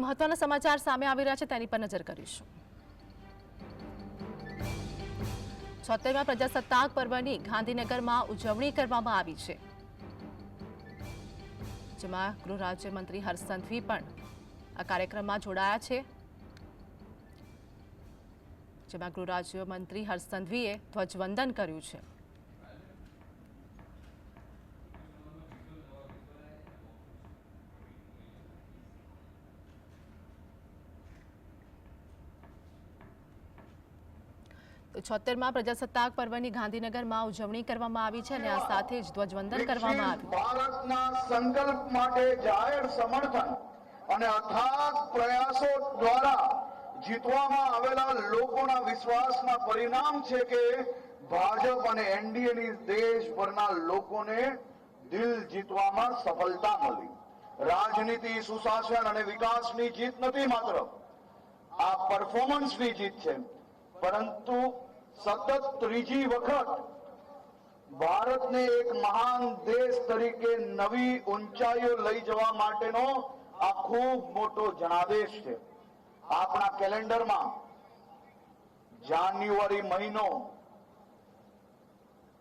મહત્વના સમાચાર સામે આવી રહ્યા છે, તેની પર નજર કરીશું. છોતેરમા પ્રજાસત્તાક પર્વની ગાંધીનગરમાં ઉજવણી કરવામાં આવી છે. જેમાં ગૃહ રાજ્યમંત્રી હર્ષ સંઘવી પણ આ કાર્યક્રમમાં જોડાયા છે. જેમાં ગૃહ રાજ્યમંત્રી હર્ષ સંઘવીએ ધ્વજવંદન કર્યું છે. છોતેરમાં પ્રજાસત્તાક પર્વની ગાંધીનગરમાં ઉજવણી કરવામાં આવી છે અને આ સાથે જ ધ્વજવંદન કરવામાં આવ્યું ભારતના સંકલ્પ માટે જાહેર સમર્થન અને અથાગ પ્રયાસો દ્વારા જીતવામાં આવેલા લોકોના વિશ્વાસના પરિણામ છે કે ભાજપ અને એનડીએની દેશભરના લોકોને દિલ જીતવામાં સફળતા મળી. રાજનીતિ સુશાસન અને વિકાસની જીત નથી માત્ર, આ પરફોર્મન્સની જીત છે. પરંતુ સતત ત્રીજી વખત ભારતને એક મહાન દેશ તરીકે નવી ઊંચાઈઓ લઈ જવા માટેનો આ ખૂબ મોટો જનાદેશ છે. આપણા કેલેન્ડરમાં જાન્યુઆરી મહિનો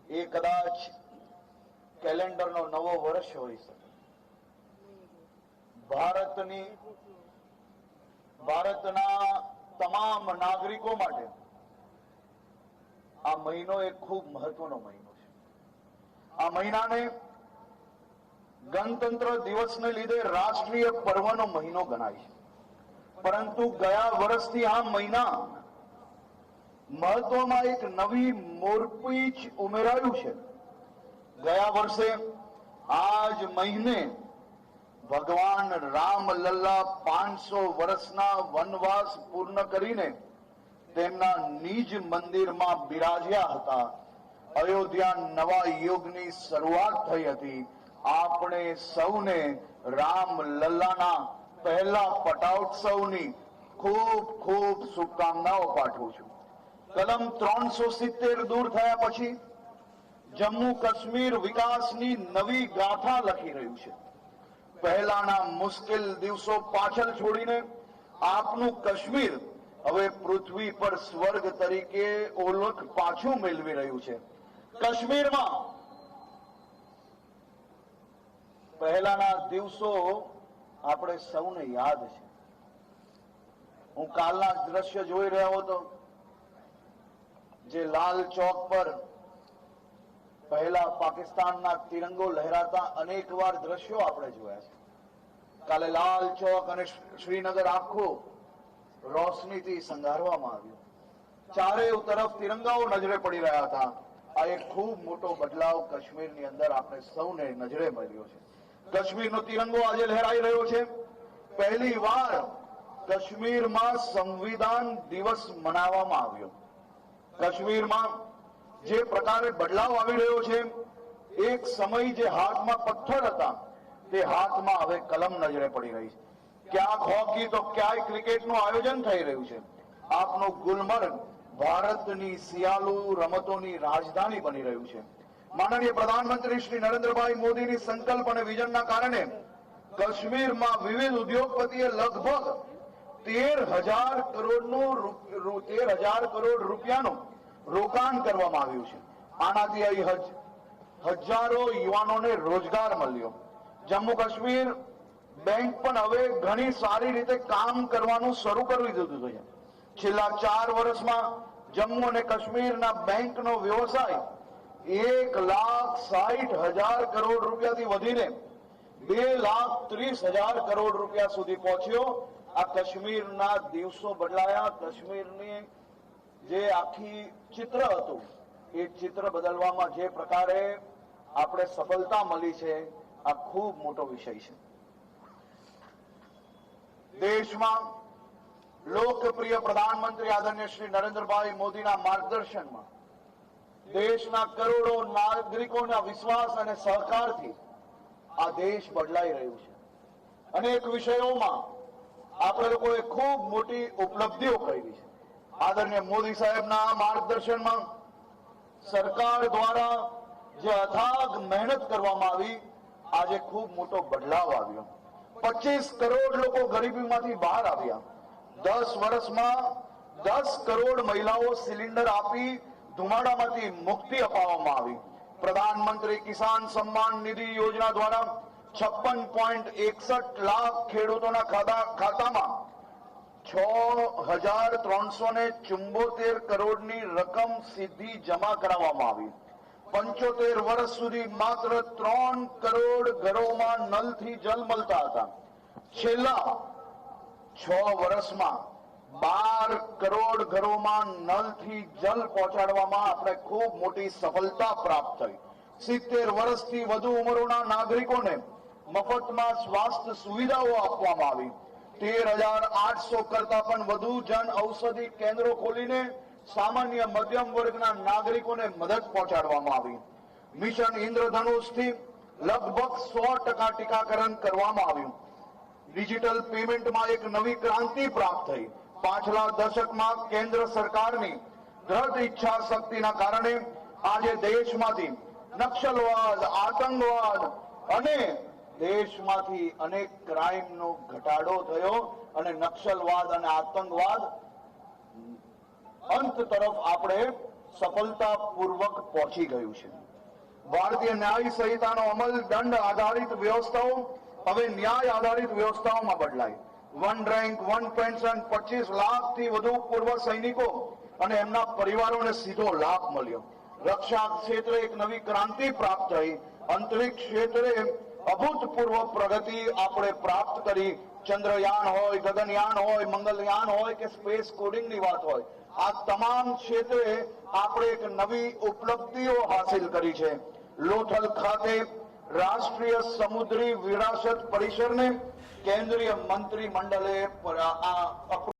એ કદાચ કેલેન્ડરનો નવો વર્ષ હોઈ શકે. ભારતની ભારતના તમામ નાગરિકો માટે આ મહિનો એક ખૂબ મહત્વનો મહિનો છે. આ મહિનાને ગણતંત્ર દિવસને લીધે રાષ્ટ્રીય પર્વનો મહિનો ગણાય છે. પરંતુ ગયા વર્ષથી આ મહિના મહત્વમાં એક નવી મોરપીચ ઉમેરાયું છે. ગયા વર્ષે આજ મહિને ભગવાન રામ લલ્લા પાંચસો વર્ષના વનવાસ પૂર્ણ કરીને તેમના નિજ મંદિરમાં બિરાજ્યા હતા. અયોધ્યા નવા યુગની શરૂઆત થઈ હતી. આપણે સૌને રામ લલ્લાના પહેલા પટાઉત્સવની ખૂબ ખૂબ શુભકામનાઓ પાઠવું છું. કલમ ત્રણસો સિત્તેર દૂર થયા પછી જમ્મુ કાશ્મીર વિકાસની નવી ગાથા લખી રહ્યું છે. પહેલાના મુશ્કેલ દિવસો પાછળ છોડીને આપનું કાશ્મીર હવે પૃથ્વી પર સ્વર્ગ તરીકે ઓળખ પાછું મેળવી રહ્યું છે. કાશ્મીરમાં પહેલાના દિવસો આપણે સૌને યાદ છે. હું કાલના દ્રશ્ય જોઈ રહ્યો હતો, જે લાલ ચોક પર પહેલા પાકિસ્તાનના તિરંગો લહેરાતા અનેકવાર દ્રશ્યો આપણે જોયા છે. કાલે લાલ ચોક અને શ્રીનગર આખું રોશનીથી શણગારવામાં આવ્યું. ચારેય તરફ તિરંગાઓ નજરે પડી રહ્યા હતા. આ એક ખૂબ મોટો બદલાવ કાશ્મીરની અંદર આપણે સૌને નજરે મળ્યો છે. કાશ્મીરનો તિરંગો આજે લહેરાઈ રહ્યો છે. પહેલી વાર કાશ્મીરમાં સંવિધાન દિવસ મનાવવામાં આવ્યો. કાશ્મીરમાં જે પ્રકારે બદલાવ આવી રહ્યો છે, એક સમય જે હાથમાં પથ્થર હતા, તે હાથમાં હવે કલમ નજરે પડી રહી છે. ક્યાંક હોકી તો ક્યાંય ક્રિકેટનું આયોજન થઈ રહ્યું છે. આપનું ગુલમર્ગ ભારતની સિયાલુ રમતોની રાજધાની બની રહ્યું છે. માનનીય પ્રધાનમંત્રી શ્રી નરેન્દ્રભાઈ મોદીની સંકલ્પ અને વિઝનના કારણે કાશ્મીરમાં વિવિધ ઉદ્યોગપતિએ લગભગ તેર હજાર કરોડનું તેર હજાર કરોડ રૂપિયાનું રોકાણ કરવામાં આવ્યું છે. આનાથી અહીં હજ- હજારો યુવાનોને રોજગાર મળ્યો. જમ્મુ કાશ્મીર બેંક પણ હવે ઘણી સારી રીતે કામ કરવાનું શરૂ કરી દીધું છે છેલ્લા ચાર વર્ષમાં જમ્મુ અને કાશ્મીરના બેંકનો વ્યવસાય એક લાખ સાઠ હજાર કરોડ રૂપિયાથી વધીને બે લાખ ત્રીસ હજાર કરોડ રૂપિયા સુધી પહોંચ્યો. આ કાશ્મીરના દિવસો બદલાયા. કાશ્મીરની જે આખી ચિત્ર હતું, એ ચિત્ર બદલવામાં જે પ્રકારે આપણે સફળતા મળી છે, આ ખૂબ મોટો વિષય છે. દેશમાં લોકપ્રિય પ્રધાનમંત્રી આદરણીય શ્રી નરેન્દ્રભાઈ મોદીના માર્ગદર્શનમાં દેશના કરોડો નાગરિકોના વિશ્વાસ અને સહકારથી આ દેશ બદલાઈ રહ્યું છે. અનેક વિષયોમાં આપણે લોકોએ ખૂબ મોટી ઉપલબ્ધિઓ કરી છે. આદરણીય મોદી સાહેબના માર્ગદર્શનમાં સરકાર દ્વારા જે અથાગ મહેનત કરવામાં આવી, આજે ખૂબ મોટો બદલાવ આવ્યો. પચીસ કરોડ લોકો ગરીબીમાંથી બહાર આવ્યા. દસ વર્ષમાં દસ કરોડ મહિલાઓ સિલિન્ડર આપી ધુમાડામાંથી મુક્તિ અપાવવામાં આવી. પ્રધાનમંત્રી કિસાન સન્માન નિધિ યોજના દ્વારા છપ્પન પોઈન્ટ એકસઠ લાખ ખેડૂતોના ખાતા ખાતામાં છ હજાર ત્રણસો ને ચુંબોતેર કરોડની રકમ સીધી જમા કરાવવામાં આવી. પંચોતેર વર્ષ સુધી માત્ર ત્રણ કરોડ ઘરોમાં નલથી જલ મળતા હતા. છેલ્લા છ વર્ષમાં બાર કરોડ ઘરોમાં નલથી જલ પહોંચાડવામાં આપણે ખૂબ મોટી સફળતા પ્રાપ્ત થઈ. સિત્તેર વર્ષથી વધુ ઉંમરોના નાગરિકોને મફતમાં સ્વાસ્થ્ય સુવિધાઓ આપવામાં આવી. તેર હજાર આઠસો કરતા પણ વધુ જન ઔષધિ કેન્દ્રો ખોલીને સામાન્ય મધ્યમ વર્ગના નાગરિકોને મદદ પહોંચાડવામાં આવી. મિશન ઇન્દ્રધનુષથી લગભગ સો ટકા ટીકાકરણ કરવામાં આવ્યું. ડિજિટલ પેમેન્ટમાં એક નવી ક્રાંતિ પ્રાપ્ત થઈ. પાછલા દશકમાં કેન્દ્ર સરકારની દ્રઢ ઈચ્છા શક્તિના કારણે આજે દેશમાંથી નક્સલવાદ આતંકવાદ અને દેશમાંથી અનેક ક્રાઇમનો ઘટાડો થયો અને નક્સલવાદ અને આતંકવાદ અંત તરફ આપણે સફળતાપૂર્વક પહોંચી ગયું છે. ભારતીય ન્યાય સંહિતાનો અમલ દંડ આધારિત વ્યવસ્થાઓ, હવે ન્યાય આધારિત વ્યવસ્થાઓમાં બદલાય. વન રેન્ક વન પેન્શન પચીસ લાખથી વધુ પૂર્વ સૈનિકો અને એમના પરિવારોને સીધો લાભ મળ્યો. રક્ષા ક્ષેત્રે એક નવી ક્રાંતિ પ્રાપ્ત થઈ. અંતરિક્ષ ક્ષેત્રે અભૂતપૂર્વ પ્રગતિ આપણે પ્રાપ્ત કરી. ચંદ્રયાન હોય, ગગનયાન હોય, મંગલયાન હોય કે સ્પેસ કોડિંગની વાત હોય. આ તમામ ક્ષેત્રે આપણે એક નવી ઉપલબ્ધિઓ હાસિલ કરી છે. લોથલ ખાતે રાષ્ટ્રીય સમુદ્રી વિરાસત પરિષદને કેન્દ્રીય મંત્રી મંડળે